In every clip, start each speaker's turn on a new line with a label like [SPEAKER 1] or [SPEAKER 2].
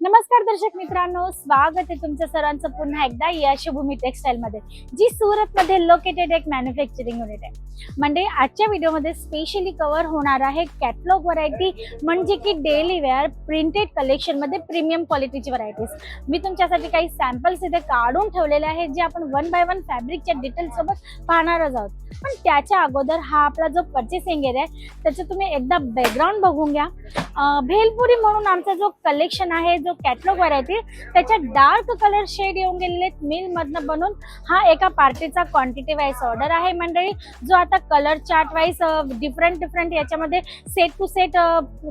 [SPEAKER 1] नमस्कार दर्शक मित्रांनो स्वागत आहे तुमचं सरांचं पुन्हा एकदा यशभूमी टेक्सटाईल मध्ये जी सुरत मध्ये लोकेटेड एक मॅन्युफॅक्चरिंग युनिट आहे. म्हणजे आजच्या व्हिडिओमध्ये स्पेशली कव्हर होणार आहे कॅटलॉग व्हरायटी म्हणजे की डेली वेअर प्रिंटेड कलेक्शनमध्ये प्रीमियम क्वालिटीची व्हरायटीज मी तुमच्यासाठी काही सॅम्पल्स इथे काढून ठेवलेले आहेत जे आपण वन बाय वन फॅब्रिकच्या डिटेल सोबत पाहणारच आहोत. पण त्याच्या अगोदर हा आपला जो पर्चेसिंग एरिया आहे त्याचं तुम्ही एकदा बॅकग्राऊंड बघून घ्या. भेलपुरी म्हणून आमचा जो कलेक्शन आहे जो जो कॅटलॉग व्हरायटी त्याच्यात डार्क कलर शेड येऊन गेलेले मिल मधनं बनून. हा एका पार्टीचा क्वांटिटी वाईज ऑर्डर आहे मंडळी. जो आता colour chart wise different different याच्यामध्ये सेट टू सेट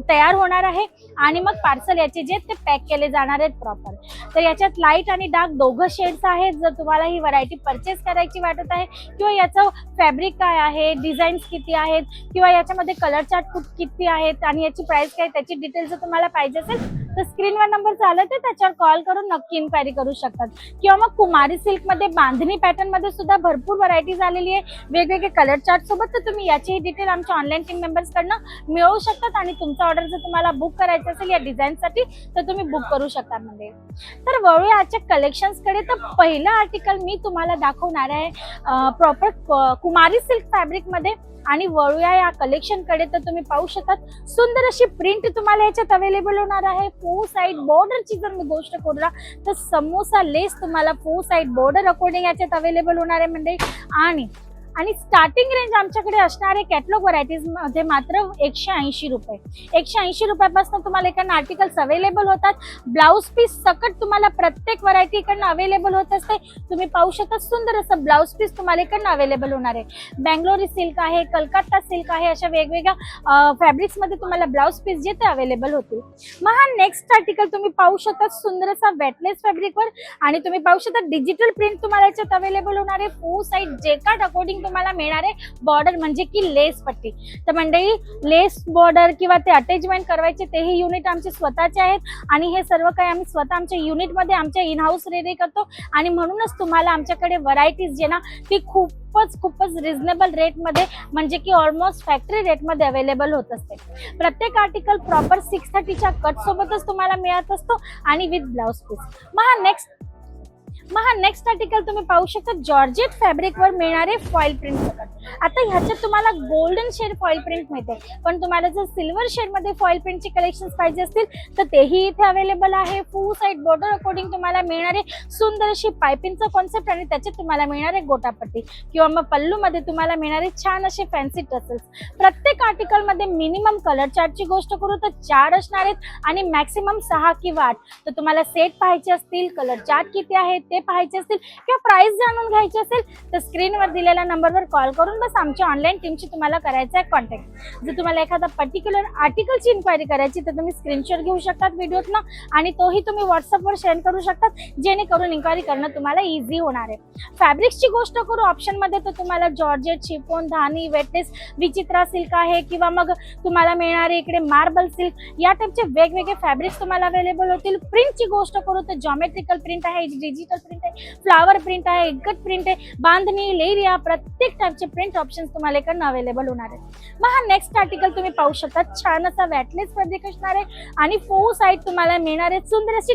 [SPEAKER 1] तयार होणार आहे. आणि मग पार्सल याचे जे ते पॅक केले जाणार आहेत प्रॉपर तर याच्यात लाइट आणि डार्क दोघं शेड्स आहेत. जर तुम्हाला ही व्हरायटी परचेस करायची वाटत आहे किंवा याचं फॅब्रिक काय आहे डिझाईन्स किती आहेत किंवा याच्यामध्ये कलर चार्ट किती आहेत आणि याची प्राइस काय त्याची डिटेल्स जर तुम्हाला पाहिजे असेल तर स्क्रीनवर नंबर चालत आहे त्याच्यावर कॉल करून नक्की इन्क्वायरी करू शकतात. किंवा मग कुमारी सिल्कमध्ये बांधणी पॅटर्नमध्ये सुद्धा भरपूर व्हरायटी झालेली आहे. वेगवेगळे कलर चार्ट सोबत तर तुम्ही याचीही डिटेल आमच्या ऑनलाईन टीम मेंबर्स कडनं मिळवू शकतात. आणि तुमचा ऑर्डर जर तुम्हाला बुक करायचं असेल या डिझाईन साठी तर तुम्ही बुक करू शकता म्हणजे. तर वळूया आजच्या कलेक्शन्सकडे. तर पहिलं आर्टिकल मी तुम्हाला दाखवणार आहे. प्रॉपर कुमारी सिल्क फॅब्रिकमध्ये आणि वळूया या कलेक्शनकडे. तर तुम्ही पाहू शकतात सुंदर अशी प्रिंट तुम्हाला याच्यात अवेलेबल होणार आहे. फो साईड बॉर्डरची जर मी गोष्ट करू ना तर समोसा लेस तुम्हाला फो साईड बॉर्डर अकॉर्डिंग याच्यात अवेलेबल होणार आहे म्हणजे आणि आणि स्टार्टिंग रेंज आमच्याकडे असणारे कॅटलॉग व्हरायटीजमध्ये मात्र एकशे ऐंशी रुपये. एकशे ऐंशी रुपयापासून तुम्हाला इकडनं आर्टिकल्स अवेलेबल होतात. ब्लाऊज पीस सकट तुम्हाला प्रत्येक व्हरायटी इकडनं अवेलेबल होत असते. तुम्ही पाहू शकता सुंदर असं ब्लाऊज पीस तुम्हाला इकडनं अवेलेबल होणार आहे. बँगलोरी सिल्क आहे कलकत्ता सिल्क आहे अशा वेगवेगळ्या फॅब्रिक्समध्ये तुम्हाला ब्लाऊज पीस जे ते अवेलेबल होतील. मग हा नेक्स्ट आर्टिकल तुम्ही पाहू शकता सुंदर असा वेटलेस फॅब्रिकवर आणि तुम्ही पाहू शकता डिजिटल प्रिंट तुम्हाला याच्यात अवेलेबल होणार आहे. फू साईड जेकार्ड अकॉर्डिंग तुम्हाला मिळणार आहे. बॉर्डर म्हणजे की लेस पट्टी. तर मंडळी लेस बॉर्डर किंवा ते अटॅचमेंट करायचे तेही युनिट आमचे स्वतःचे आहेत. आणि हे सर्व काही आम्ही स्वतः आमच्या युनिटमध्ये आमच्या इन हाऊस रेडी करतो. आणि म्हणूनच तुम्हाला आमच्याकडे व्हरायटीज जे ना ती खूपच खूपच रिझनेबल रेटमध्ये म्हणजे की ऑलमोस्ट फॅक्टरी रेटमध्ये अवेलेबल होत असते. प्रत्येक आर्टिकल प्रॉपर सिक्स थर्टीच्या कट सोबतच तुम्हाला मिळत असतो. आणि विथ ब्लाऊज पीस मग हा नेक्स्ट मग हा नेक्स्ट आर्टिकल तुम्ही पाहू शकता. जॉर्जेट फॅब्रिकवर मिळणारे फॉईल प्रिंट आता ह्याच्यात तुम्हाला गोल्डन शेड फॉईल प्रिंट मिळते. पण तुम्हाला जर सिल्वर शेडमध्ये फॉईल प्रिंटचे कलेक्शन पाहिजे असतील तर तेही इथे अवेलेबल आहे. फुल साईड बॉर्डर अकॉर्डिंग तुम्हाला मिळणारे सुंदर अशी पायपिंगचा कॉन्सेप्ट आणि त्याच्यात तुम्हाला मिळणारे गोटापट्टी किंवा मग पल्लूमध्ये तुम्हाला मिळणारे छान असे फॅन्सी टसल्स प्रत्येक आर्टिकलमध्ये मिनिमम कलर चार्टची गोष्ट करू तर चार असणार आहेत आणि मॅक्सिमम सहा किंवा आठ. तर तुम्हाला सेट पाहायचे असतील कलर चार्ट किती आहेत ते पाहायचे असतील किंवा प्राइस जाणून घ्यायची असेल तर स्क्रीनवर दिलेल्या नंबरवर कॉल करून बस आमच्या ऑनलाईन टीमशी तुम्हाला करायचं आहे कॉन्टॅक्ट जर तुम्हाला एखादा पर्टिक्युलर आर्टिकलची इन्क्वायरी करायची तर तुम्ही स्क्रीनशॉट घेऊ शकतात व्हिडिओतनं आणि तोही तुम्ही व्हॉट्सअपवर शेअर करू शकतात जेणेकरून इन्क्वायरी करणं तुम्हाला इझी होणार आहे. फॅब्रिक्सची गोष्ट करू ऑप्शनमध्ये तर तुम्हाला जॉर्जेट शिफोन धानी वेटलेस विचित्रा सिल्क आहे किंवा मग तुम्हाला मिळणारे इकडे मार्बल सिल्क या टाईपचे वेगवेगळे फॅब्रिक्स तुम्हाला अवेलेबल होतील. प्रिंटची गोष्ट करू तर जॉमेट्रिकल प्रिंट आहे डिजिटल प्रिंट आहे फ्लावर प्रिंट आहे एकट प्रिंट आहे बांधणी लेरिया प्रत्येक टाईपचे प्रिंट ऑप्शन तुम्हाला इकडनं अवेलेबल होणार आहेत. मग हा नेक्स्ट आर्टिकल तुम्ही पाहू शकता. छान असा वॅटलेस फॅब्रिक असणार आहे. आणि फोर साईड तुम्हाला मिळणार आहे सुंदर अशी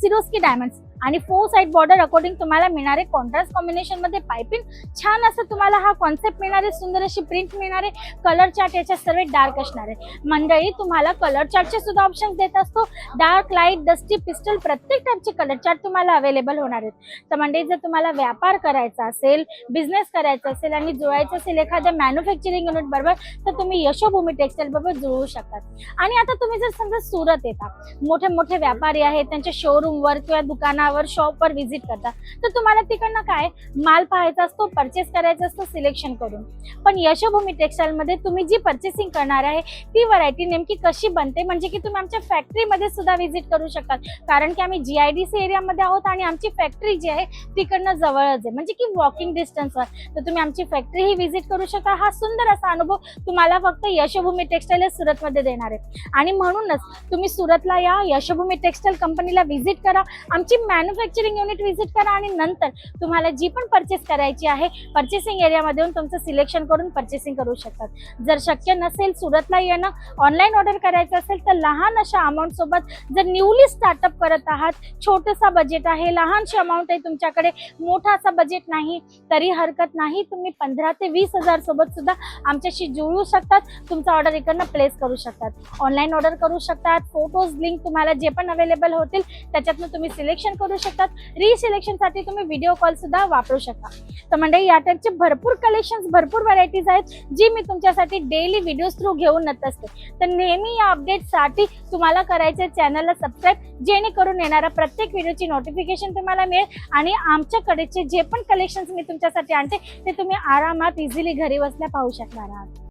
[SPEAKER 1] सिरोस्की डायमंड्स आणि फोर साईड बॉर्डर अकॉर्डिंग तुम्हाला मिळणारे कॉन्ट्रास्ट कॉम्बिनेशनमध्ये पायपिंग छान असं तुम्हाला हा कॉन्सेप्ट मिळणार आहे सुंदर अशी प्रिंट मिळणार आहे कलर चार्ट याच्या सर्व डार्क असणार आहे. मंडळी तुम्हाला कलर चार्टचे सुद्धा ऑप्शन देत असतो. डार्क लाइट डस्टी पिस्टल प्रत्येक टाईपचे कलर चार्ट तुम्हाला अवेलेबल होणार आहेत. तर मंडळी जर तुम्हाला व्यापार करायचा असेल बिझनेस करायचा असेल आणि जुळायचं असेल एखाद्या मॅन्युफॅक्चरिंग युनिट बरोबर तर तुम्ही यशोभूमी टेक्सटाईल बरोबर जुळू शकतात आणि आता तुम्ही जर समजा सुरत येता मोठे मोठे व्यापारी आहेत त्यांच्या शोरूमवर किंवा दुकानावर शॉपवर व्हिजिट करता. तर तुम्हाला तिकडनं काय? माल पाहायचा असतो परचेस करायचा असतो सिलेक्शन करून. पण यशोभूमी टेक्सटाईल मध्ये तुम्ही जी परचेसिंग करणार आहे ती व्हरायटी नेमकी कशी बनते? म्हणजे की तुम्ही आमच्या फॅक्टरीमध्ये सुद्धा व्हिजिट करू शकता कारण की आम्ही जी आय डी सी एरियामध्ये आहोत आणि आमची फॅक्टरी जी आहे तिकडनं जवळच आहे. म्हणजे की वॉकिंग डिस्टन्सवर तर तुम्ही आमची फॅक्टरी ही व्हिजिट करू शकता हा सुंदर असा अनुभव तुम्हाला फक्त यशोभूमी टेक्सटाईल सुरतमध्ये देणार आहे. आणि म्हणूनच तुम्ही सुरतला या यशोभूमी टेक्सटाईल कंपनीला व्हिजिट करा. आमची मॅन्युफॅक्चरिंग युनिट व्हिजिट करा आणि नंतर तुम्हाला जी पण परचेस करायची आहे पर्चेसिंग एरियामध्ये येऊन तुमचं सिलेक्शन करून पर्चेसिंग करू शकतात. जर शक्य नसेल सुरतला येणं ऑनलाईन ऑर्डर करायचं असेल तर लहान अशा अमाऊंट सोबत जर न्यूली स्टार्टअप करत आहात छोटंसा बजेट आहे लहानशी अमाऊंट आहे तुमच्याकडे मोठा असा बजेट नाही तरी हरकत नाही तुम्ही पंधरा ते वीस हजार सोबत सुद्धा आमच्याशी जुळू शकतात तुमचा ऑर्डर इकडनं प्लेस करू शकतात. ऑनलाईन ऑर्डर करू शकतात फोटोज लिंक तुम्हाला जे पण अवेलेबल होतील त्याच्यातनं तुम्ही सिलेक्शन करू शकतात. रिसिलेक्शनसाठी तुम्ही व्हिडिओ कॉल सुद्धा वापरू शकता. तर म्हणजे या टाईपचे भरपूर कलेक्शन्स भरपूर व्हरायटीज आहेत जी मी तुमच्यासाठी डेली व्हिडिओज थ्रू घेऊन येत असते. तर नेहमी या अपडेटसाठी तुम्हाला करायचे चॅनलला सबस्क्राईब जेणेकरून येणाऱ्या प्रत्येक व्हिडिओची नोटिफिकेशन तुम्हाला मिळेल आणि आमच्याकडेचे जे पण कलेक्शन्स मी तुमच्यासाठी आणते ते तुम्ही आरामात इझिली घरी बसल्या पाहू शकणार आहात.